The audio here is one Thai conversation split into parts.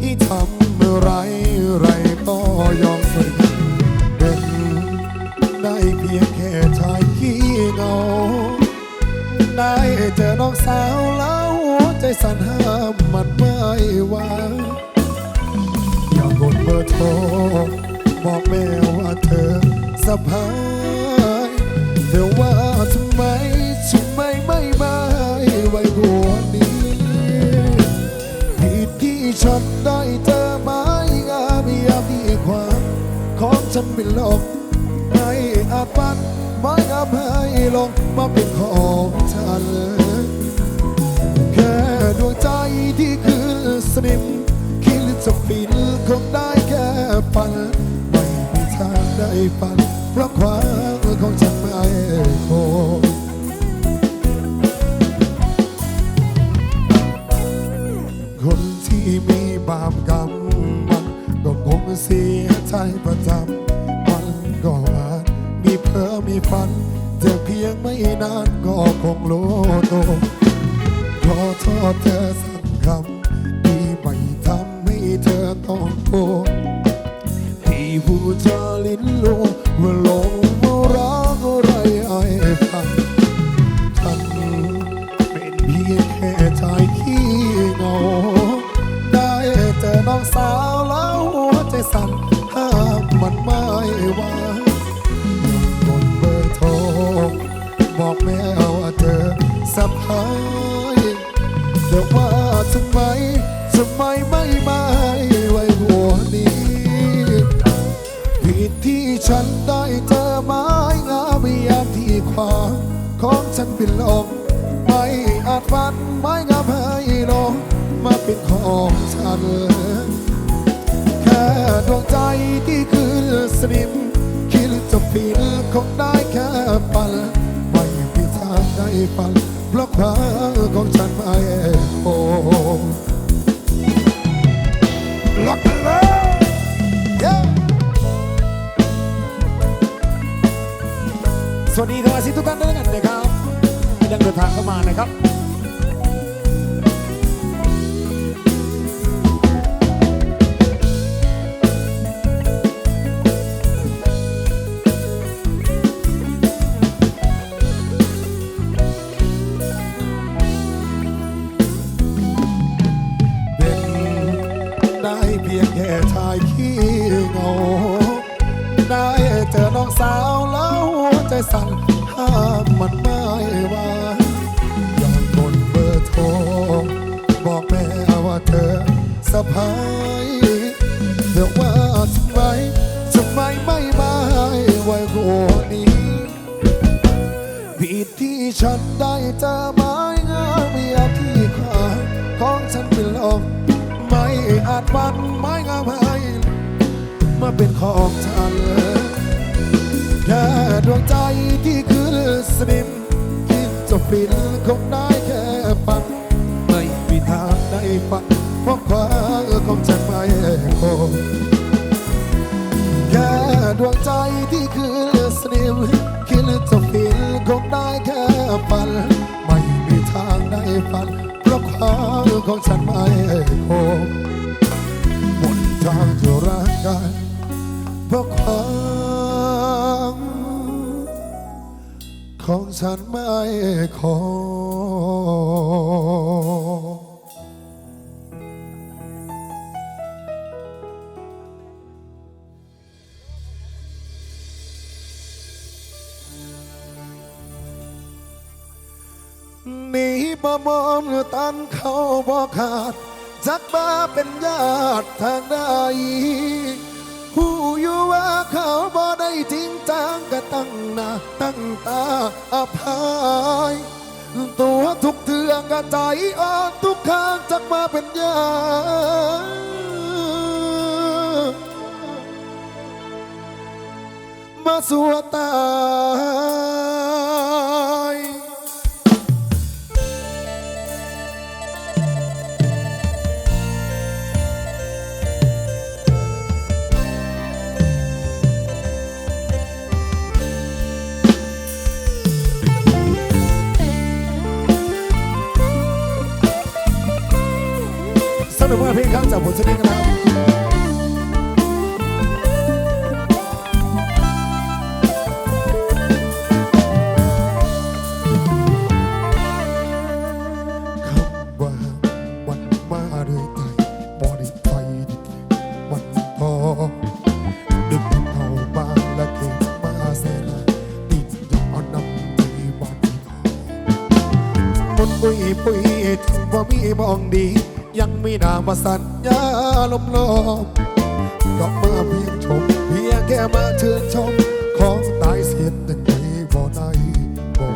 ที่ทำไรอะไรก็ยอมฝืนเป็นได้เพียงแค่ชายขี้เงา ได้เจอน้องสาวแล้วหัวใจสั่นห้ามมันไม่ไหวอย่ากดเบอร์โทรบอกแม่ว่าเธอสบาย เป็นลมไม่อาจปัดไม้งามให้ลงมาเป็นของฉัน แค่ดวงใจที่คือสนิมคิดจะปินคงได้แค่ฝัน ไม่มีทางได้ฝันเพราะความ อโดที่ฉันได้เจอไม้งามยามที่ขวาของฉันเป็นลมไม่อาจฟันไม้งามให้ลงมาเป็นของฉัน แค่ดวงใจที่คือสนิมคิดจะผิดคงได้แค่ปันไม่มีทางได้ฟันเพราะควาของฉันไม่โอ้ล็อกกันเลย yeah! วัสดีครับอาซิทุกท่านด้วยกันนะครับยังเดินทางเข้ามานะครับเป็นได้เพียงแค่ชายขี้งาได้เจอน้องสาวแล้ว หัวใจสั่นห้ามมันไม่ไหวอยากกดเบอร์โทรบอกแม่ว่าเธอสะพายเดี๋ยวว่าทำไมทำไมไม่มาไว้หัวนี้ผิดที่ฉันได้เจอไม้งามยามที่ขาของฉันเป็นลมไม่อาจฟันไม้งามให้มาเป็นของฉัน สนิมคิดจะฟินคงได้แค่ปันไม่มีทางได้ฝันเพราะควาของฉันไม่คงแค่ดวงใจที่คือสนิมคิดจะฟินคงได้แค่ปัน ฉันไม่คงหนีบมอนตันเขาบ่ขาด จักบ้าเป็นญาติทางใด ผู้อยู่ว่าเขาบ่ได้จริงจังก็ตั้งหน้าตั้งตาอภัยตัวทุกเทืองก็ใจอ่อนทุกข้างจักมาเป็นยามาสัวตา เมื่อเพลงครับจากผลชนิดนะครับคำว่าวันมาเรื่อยไปบ่ได้ไปดิวันพอดึกเข้าบ้านและเก็บมาเสยละติดอยู่เอาน้ำที่บ้านที่เขามนปุยปุยถึงว่ามีมองดี ยังไมีนามาสัญญาลมลมก็มาเพียงชม เพียงแค่มาเชิญชม ของตายเสียดังไงบ่ได้บ่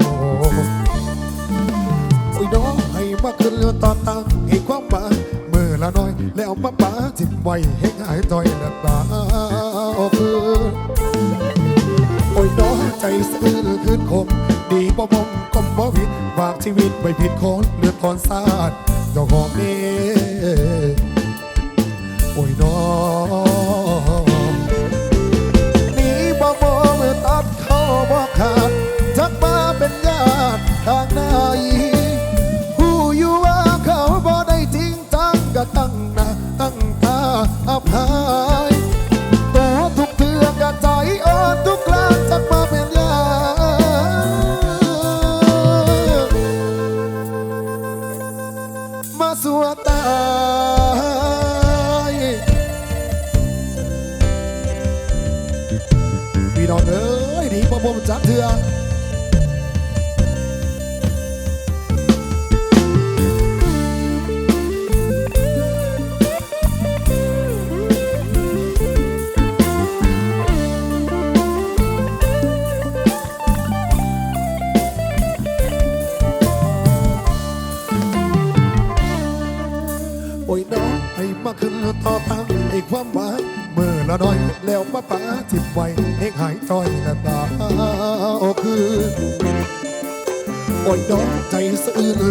โอ้ยน้องให้มาขึ้นเรือตอนตั้งให้ความหมายเมื่อละน้อย แล้วมาป้าจิบไว้ให้หายต่อยละตาเอาคืนโอ้ยน้องใจซื่อคืนคม ดีบ่มมก็บ่ผิดฝากชีวิตไว้ผิดคนเลือดทอนซาดเจ้าขอมนี้โอ้ยน้อง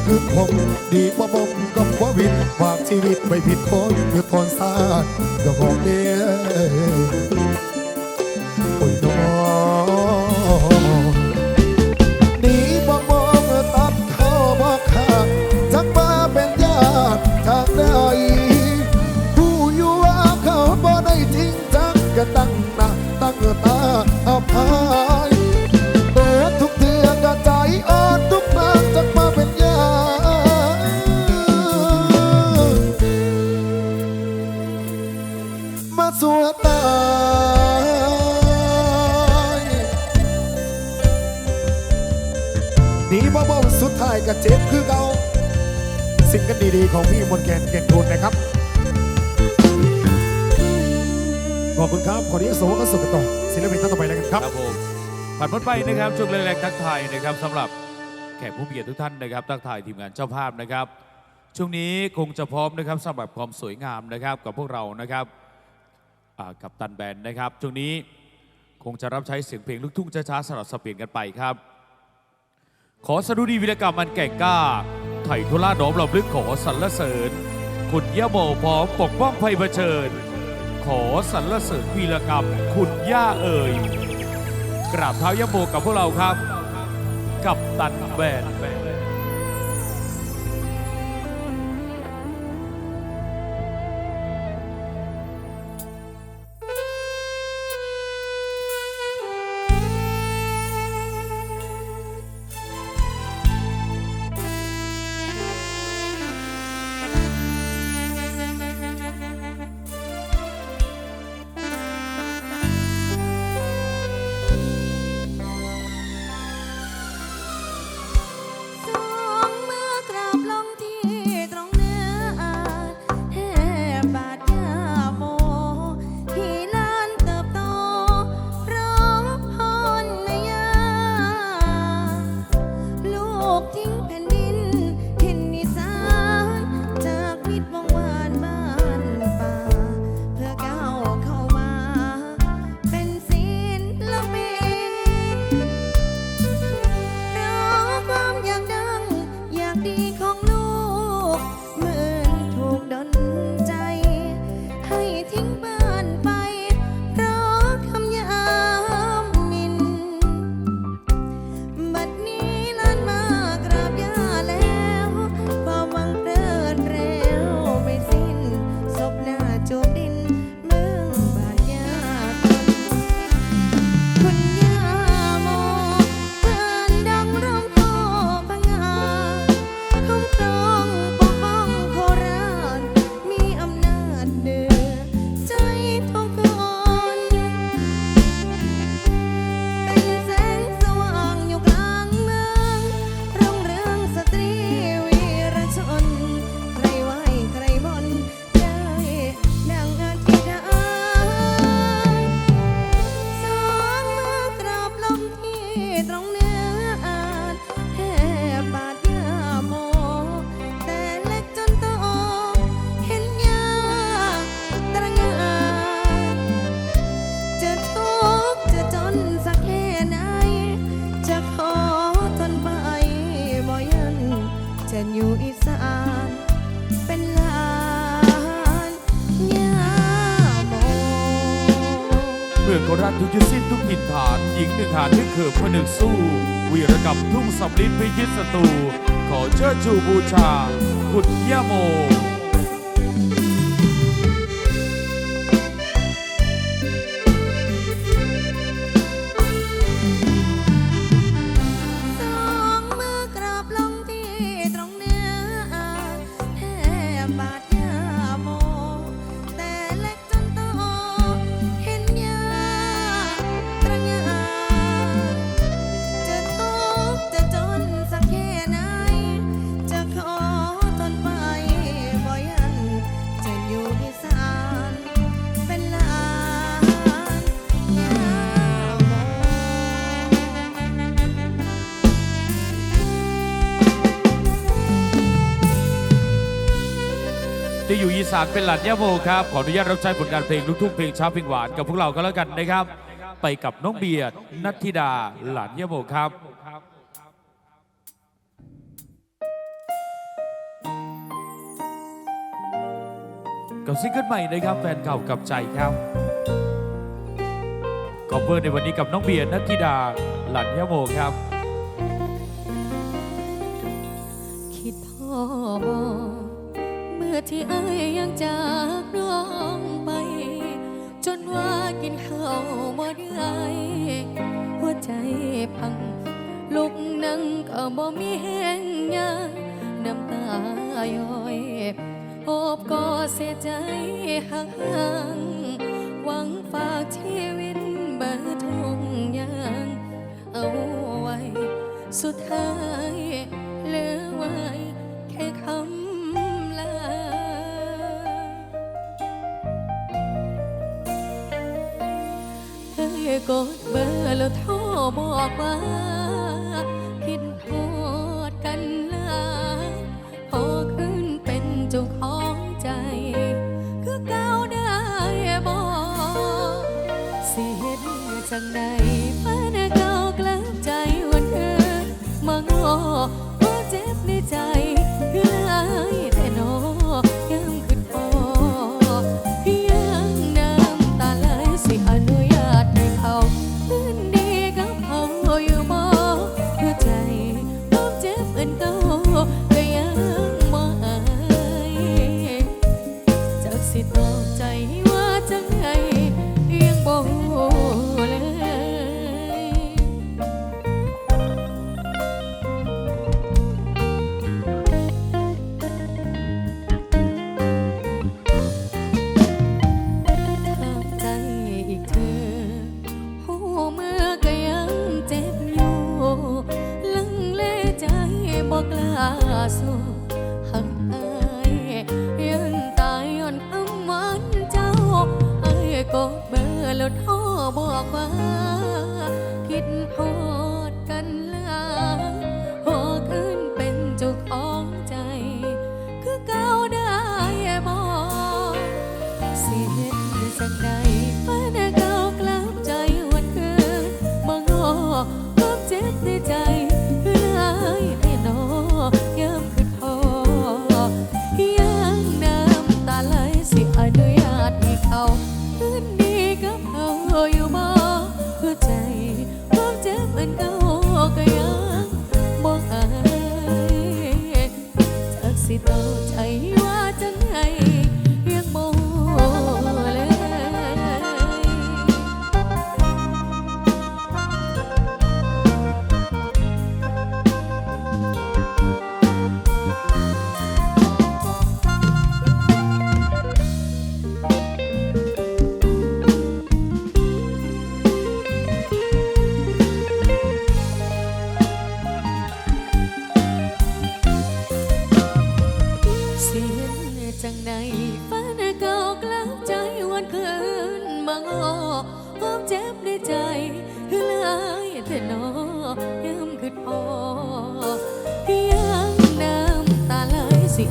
ือคือผมดีกว่าบมกับว่าวิตฝากชีวิตไปผิดคนคือทนซาดอย่าบอกเด้อ ของพี่มนแคนเก่งทุนนะครับ ขอบคุณครับขอนี้สวัสดีสุขกันต่อศิลปินท่านต่อไปแล้วกันครับครับผมผ่านพ้นไปนะครับช่วงแรกๆทักทายนะครับสำหรับแขกผู้เกียรติทุกท่านนะครับทักทายทีมงานเจ้าภาพนะครับ ช่วงนี้คงจะพร้อมนะครับสำหรับความสวยงามนะครับกับพวกเรานะครับกับตันแบนนะครับช่วงนี้คงจะรับใช้เสียงเพลงลูกทุ่งช้าๆสลับสับเปลี่ยนกันไปครับ ขอสดุดีวิรกรรมอันแก่งกล้า ไถ่ทุล่าโน้อมรำลึกขอสรรเสริญ คุณย่าโมพร้อมปกป้องภัยเผชิญ ขอสรรเสริญวีรกรรม คุณย่าเอ่ย กราบเท้าย่าโมกับพวกเราครับ กับตันแบน รักทุกยุสิ้นทุกถิ่นฐานหญิงหนึ่งหาที่เขิบพนึกสู้ วีรกรรมทุ่งสำลิดพิยิตศัตรูขอเชิดชูบูชาขุดย่าโม สานเป็นหลานย่าโมครับ ขออนุญาตรับใช้ผลงานเพลงลูกทุ่งเพลงช้าเพลงหวานกับพวกเราก็แล้วกันนะครับ ไปกับน้องเบียร์นัทธิดาหลานย่าโมครับกับซิงเกิลใหม่นะครับแฟนเก่ากับใจครับกอบเบอร์ในวันนี้กับน้องเบียร์นัทธิดาหลานย่าโมครับ ที่ไอ้ยยังจากน้องไป จนว่ากินข้าวบ่ได้หัวใจพัง ลุกนั่งก็บ่มีแห้งยางน้ำตาย้อยอบก็เสียใจห่างหวังฝากชีวิตเบิดทุกอย่างเอาไว้ สุดท้ายเหลือไว้แค่คำ กดเบอร์แล้วโทรบอกว่า คิดโทษกันลายพอขึ้นเป็นเจ้าของใจ คือเก้าได้บอกสิเห็นจังใดฟ้าน้าเก่ากลับใจวันเกิดมางอว่าเจ็บในใจ ห็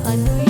ไ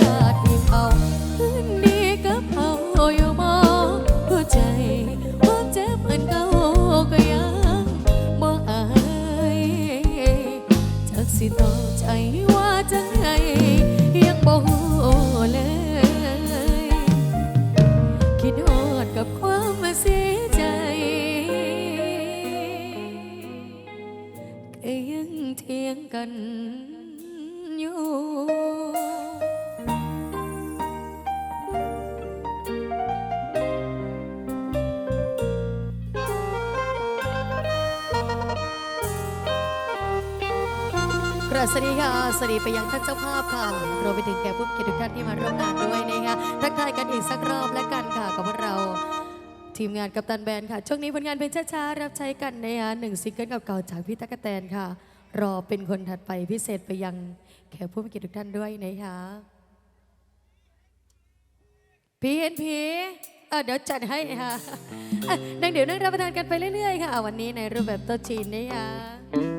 กราบสวัสดีค่ะสวัสดีไปยังท่านเจ้าภาพค่ะรวมไปถึงแขกผู้เกียรติทุกท่านที่มาร่วมงานด้วยนะคะทักทายกันอีกสักรอบและกันค่ะกับพวกเราทีมงานกัปตันแบนค่ะ ช่วงนี้ผลงานเพลงช้าๆรับใช้กันนะคะหนึ่งซิงเกิลเก่าๆจากพี่ตั๊กแตนค่ะ รอเป็นคนถัดไปพิเศษไปยังแขกผู้มีเกียรติทุกท่านด้วยนะคะพีเอ็นพีเเดี๋ยวจัดให้ค่ะอะนั่งเดี๋ยวนั่งรับประทานกันไปเรื่อยๆค่ะ วันนี้ในรูปแบบโต๊ะจีนนะคะ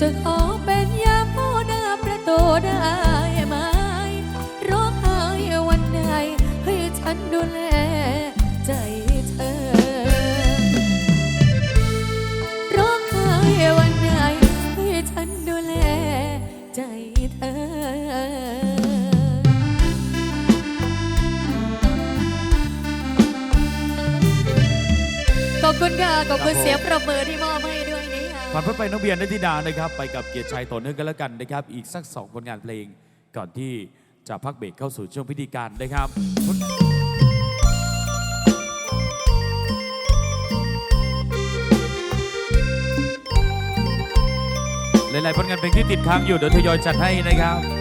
จะขอเป็นยามผู้หน้าประตูได้ไหมร้องไห้วันใดให้ฉันดูแลใจเธอ ร้องไห้วันไหนให้ฉันดูแลใจเธอขอบคุณค่ะ ขอบคุณเสียงประเมินที่มอบให้ ผ่านพ้นไปน้องเบียนนัทิดานะครับ ไปกับเกียรติชัยต่อเนื่องกันแล้วกันนะครับ อีกสักสองผลงานเพลงก่อนที่จะพักเบรกเข้าสู่ช่วงพิธีการนะครับหลายๆผลงานเพลงที่ติดค้างอยู่เดี๋ยวทยอยจัดให้นะครับ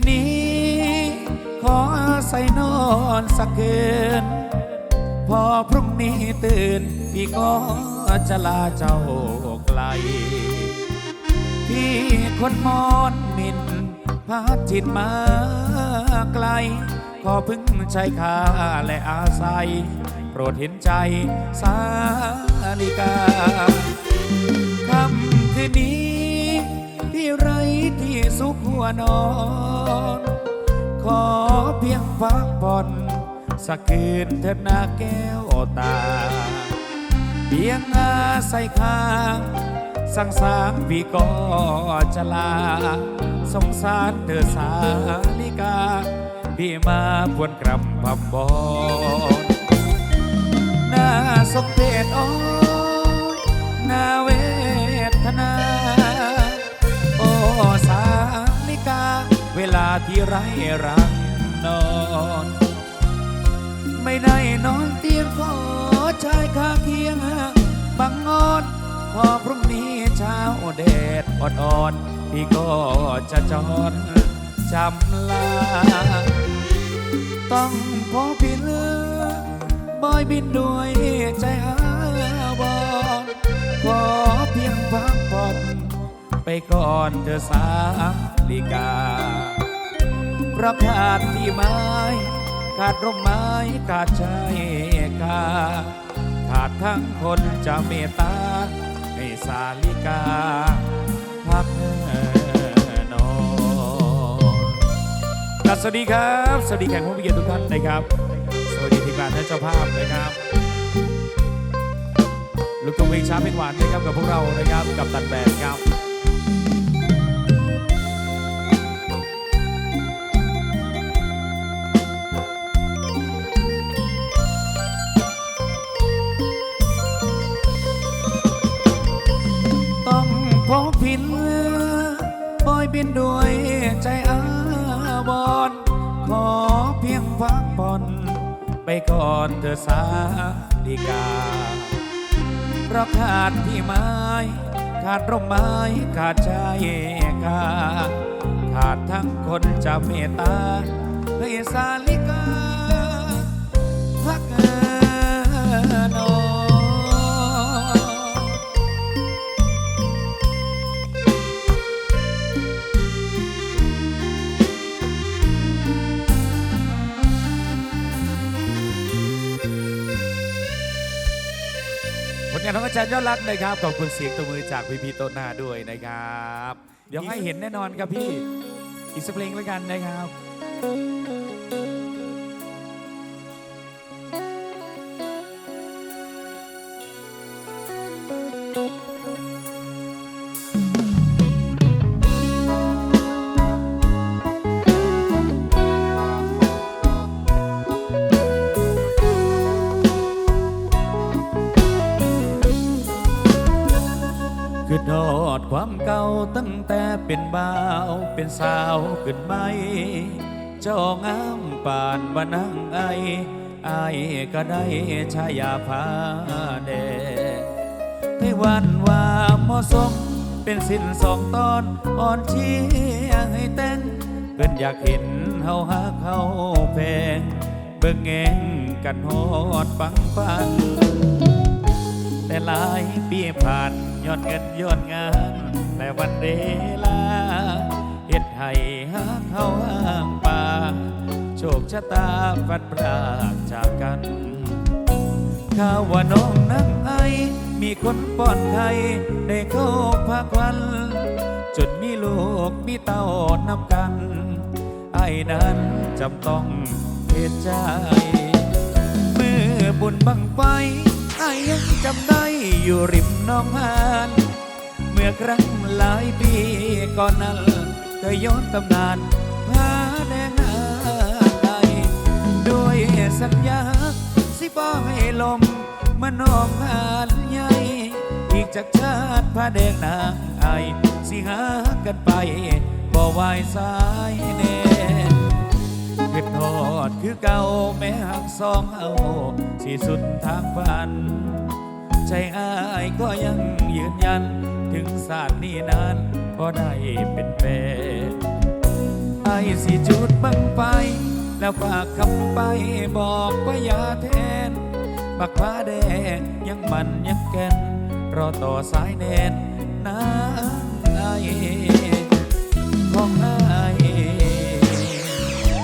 นนี้ ขออาศัยนอนสักคืน พอพรุ่งนี้ตื่น พี่ก็จะลาเจ้าไกล พี่คนมอนมินพาจิตมาไกล ขอพึ่งใจข้าและอาศัย โปรดเห็นใจสาลิกาคำคืนนี้ ไรที่สุขหัวนอน ขอเพียงพักผ่อนสักคืนเถิดนาแก้วตาเพียงอาศัยข้างสังสางพี่ก็จะลา สงสารเธอสาลิกา พี่มาพวนกรำพำบอนน่าสมเพชโอ้ยน่าเว สาลิกา เวลาที่ไร้รังนอน ไม่ได้นอนเตียงขอชายคาเคียงบังงอน พอพรุ่งนี้เช้าแดดอ่อนๆพี่ก็จะจอนจำลา ต้องพอพี่เลือบอยบินด้วยใจหาบอนขอเพียงพักผ่อ ไปก่อนเธอสาลิกา เพราะขาดที่ไม้ ขาดร่มไม้ขาดใจกา ขาดทั้งคนจะเมตตาให้สาลิกา พักนอนกลับสวัสดีครับ สวัสดีแขกผู้มีเกียรติทุกท่านนะครับ สวัสดีทีมงานท่านเจ้าภาพนะครับลูกทุ่งเพลงช้าเพลงหวานนะครับกับพวกเรานะครับกับตันแบนครับ บินด้วยใจอาบอนขอเพียงพักผ่อนไปก่อนเธอสาลิกา เพราะขาดที่ไม้ ขาดร่มไม้ขาดใจกาขาดทั้งคนจะเมตตาให้สาลิกา จารย์ยอดรักนะครับ ขอบคุณเสียงตัวมือจากพี่พีโตนาด้วยนะครับ เดี๋ยวให้เห็นแน่นอนครับพี่ อีกสักเพลงแล้วกันนะครับ เป็นบ่าวเป็นสาวขึ้นไม่เจ้างามป่านบานั่งไอไอายก็ได้ชายาพาแดงให้วันว่าเหมาะสมเป็นสิ้นสองตอนอ่อนเชียให้แต่งเพิ่นอยากเห็นเฮาฮักเฮาแพงเบิ่งแงงกันฮอดปังปัน แต่หลายปีผ่านยอดเงินยอดงาน แต่วันเวล ฮ็ดให้หาเขาห่างป่าโชคชะตาฟัดพรากจากกันข่าว่าน้องนั้นไอ มีคนป้อนไข่ได้เข้าพักวัน จนมีลูกมีเต้านำกัน ไอ้นั้นจำต้องเหตุใจ เมื่อบุญบังไฟไอ้ยังจำได้อยู่ริมหน้องหาน เมื่อครั้งหลายปีก่อนนั้น ยย้อนตำนานพาแดงหายด้วยสัญญา สิบ่ให้ลมมานองหานใหญ่ อีกจากชาติพาแดงนางไอสิหากันไปบ่ไหวสายแน่คือทอดคือเก่าแม้หักสองเอา สิสุดทางฝัน ใจอายก็ยังยืนยัน ถึงศาสตร์นี้นานก็ได้เป็นแฟนไอ้สิจุดบังไปแล้วฝากคำไปบอกว่าอย่าแทน บักฟ้าแดงยังมันยังแก่นรอต่อสายแนนนางไอของไอ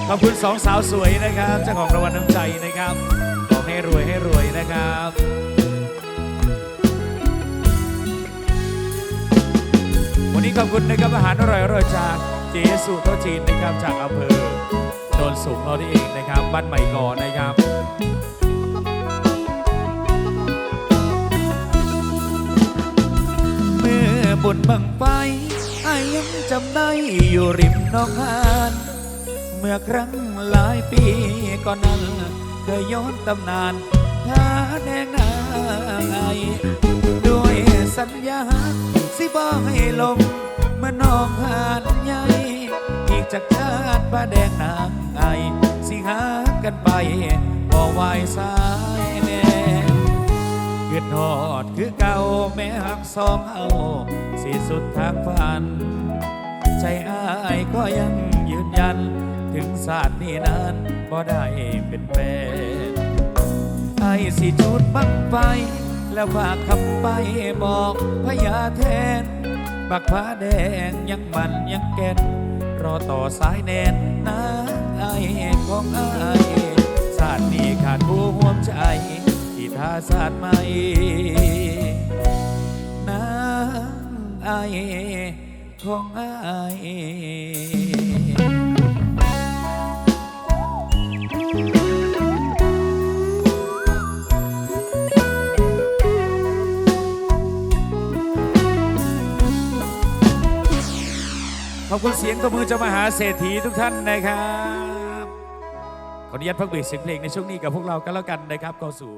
ขอบคุณสองสาวสวยนะครับเจ้าของรางวัลน้ำใจนะครับ ขอให้รวยให้รวยนะครับ วันนี้ขอบคุณนะครับอาหารอร่อยอร่อยๆจากเจสุโตจีนนะครับจากอำเภอโนนสูงเราได้เองนะครับบ้านใหม่ก่อนนะครับเมื่อบุญบังไฟไอ้ยังจำได้อยู่ริมหนองหานเมื่อครั้งหลายปีก่อนนั้นเคยย้อนตำนานหาแดงนางไอด้วยสัญญา สิบ่ให้ลมเมื่อน้องหานใหญ่อีกจากชาติป้าแดงนางไอสิหากันไปบ่ไหวสายแน่คือทอดคือเก่าแม้หักสองเอาสิสุดทางฝัน ใจอายก็ยังยืนยัน ถึงศาสตร์นี้นั้นบ่ได้เป็นแฟนไอ้สิจุดบังไฟ แล้วฝากคำไปบอกพญาแทนบักผ้าแดงยังมันยังแก่นรอต่อสายแน่นนะไอ้ของไอ้ศาสตร์นี้ขาดผู้ห่วมใจที่ท่าศาสตร์ไม่นะไอ้ของไอ้ ขอบคุณเสียงตบมือเจ้ามหาเศรษฐีทุกท่านนะครับ ขออนุญาตพักเบรกเสียงเพลงในช่วงนี้กับพวกเรากันแล้วกันนะครับเข้าสู่